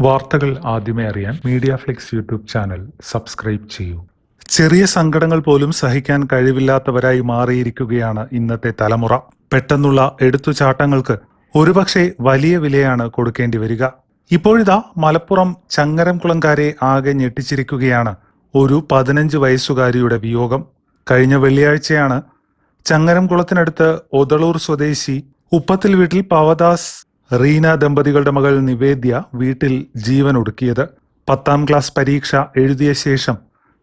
വാർത്തകൾ ആദ്യമേ അറിയാൻ Media Flix YouTube channel subscribe ചെയ്യൂ. ചെറിയ സങ്കടങ്ങൾ പോലും സഹിക്കാൻ കഴിവില്ലാത്തവരായി മാറിയിരിക്കുകയാണ് ഇന്നത്തെ തലമുറ. പെട്ടെന്നുള്ള എടുത്തുചാട്ടങ്ങൾക്ക് ഒരുപക്ഷെ വലിയ വിലയാണ് കൊടുക്കേണ്ടി വരിക. ഇപ്പോഴിതാ മലപ്പുറം ചങ്ങരംകുളംകാരെ ആകെ ഞെട്ടിച്ചിരിക്കുകയാണ് ഒരു പതിനഞ്ച് വയസ്സുകാരിയുടെ വിയോഗം. കഴിഞ്ഞ വെള്ളിയാഴ്ചയാണ് ചങ്ങരംകുളത്തിനടുത്ത് ഒതളൂർ സ്വദേശി ഉപ്പത്തിൽ വീട്ടിൽ പവദാസ് റീന ദമ്പതികളുടെ മകൾ നിവേദ്യ വീട്ടിൽ ജീവൻ ഒടുക്കിയത് പത്താം ക്ലാസ് പരീക്ഷ എഴുതിയ ശേഷം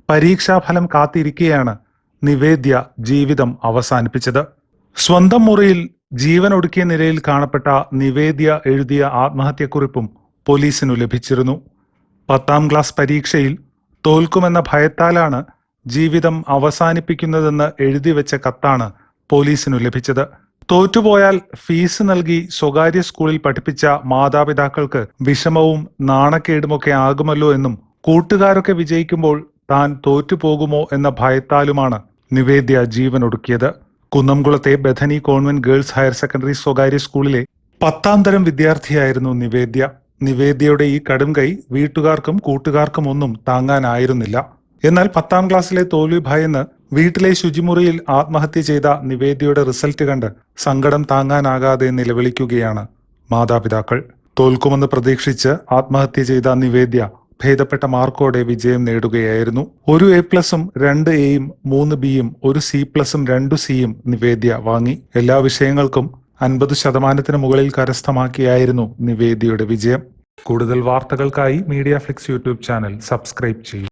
പരീക്ഷാഫലം കാത്തിരിക്കെയാണ് നിവേദ്യ ജീവിതം അവസാനിപ്പിച്ചത്. സ്വന്തം മുറിയിൽ ജീവൻ ഒടുക്കിയ നിലയിൽ കാണപ്പെട്ട നിവേദ്യ എഴുതിയ ആത്മഹത്യക്കുറിപ്പും പോലീസിനു ലഭിച്ചിരുന്നു. പത്താം ക്ലാസ് പരീക്ഷയിൽ തോൽക്കുമെന്ന ഭയത്താലാണ് ജീവിതം അവസാനിപ്പിക്കുന്നതെന്ന് എഴുതി വെച്ച കത്താണ് പോലീസിനു ലഭിച്ചത്. തോറ്റുപോയാൽ ഫീസ് നൽകി സ്വകാര്യ സ്കൂളിൽ പഠിപ്പിച്ച മാതാപിതാക്കൾക്ക് വിഷമവും നാണക്കേടുമൊക്കെ ആകുമല്ലോ എന്നും കൂട്ടുകാരൊക്കെ വിജയിക്കുമ്പോൾ താൻ തോറ്റുപോകുമോ എന്ന ഭയത്താലുമാണ് നിവേദ്യ ജീവൻ ഒടുക്കിയത് കുന്നംകുളത്തെ Bethany convent girls higher secondary സ്വകാര്യ സ്കൂളിലെ പത്താം തരം വിദ്യാർത്ഥിയായിരുന്നു നിവേദ്യ. നിവേദ്യയുടെ ഈ കടും കൈ വീട്ടുകാർക്കും കൂട്ടുകാർക്കും ഒന്നും താങ്ങാനായിരുന്നില്ല. എന്നാൽ പത്താം ക്ലാസ്സിലെ തോൽവി ഭയന്ന് വീട്ടിലെ ശുചിമുറിയിൽ ആത്മഹത്യ ചെയ്ത നിവേദ്യയുടെ റിസൾട്ട് കണ്ട് സങ്കടം താങ്ങാനാകാതെ നിലവിളിക്കുകയാണ് മാതാപിതാക്കൾ. തോൽക്കുമെന്ന് പ്രതീക്ഷിച്ച് ആത്മഹത്യ ചെയ്ത നിവേദ്യ ഭേദപ്പെട്ട മാർക്കോടെ വിജയം നേടുകയായിരുന്നു. ഒരു എ പ്ലസും രണ്ട് എയും മൂന്ന് ബിയും ഒരു സി പ്ലസും രണ്ടു സിയും നിവേദ്യ വാങ്ങി. എല്ലാ വിഷയങ്ങൾക്കും അൻപത് ശതമാനത്തിന് മുകളിൽ കരസ്ഥമാക്കിയായിരുന്നു നിവേദ്യയുടെ വിജയം. കൂടുതൽ വാർത്തകൾക്കായി Media Flix YouTube channel subscribe ചെയ്യൂ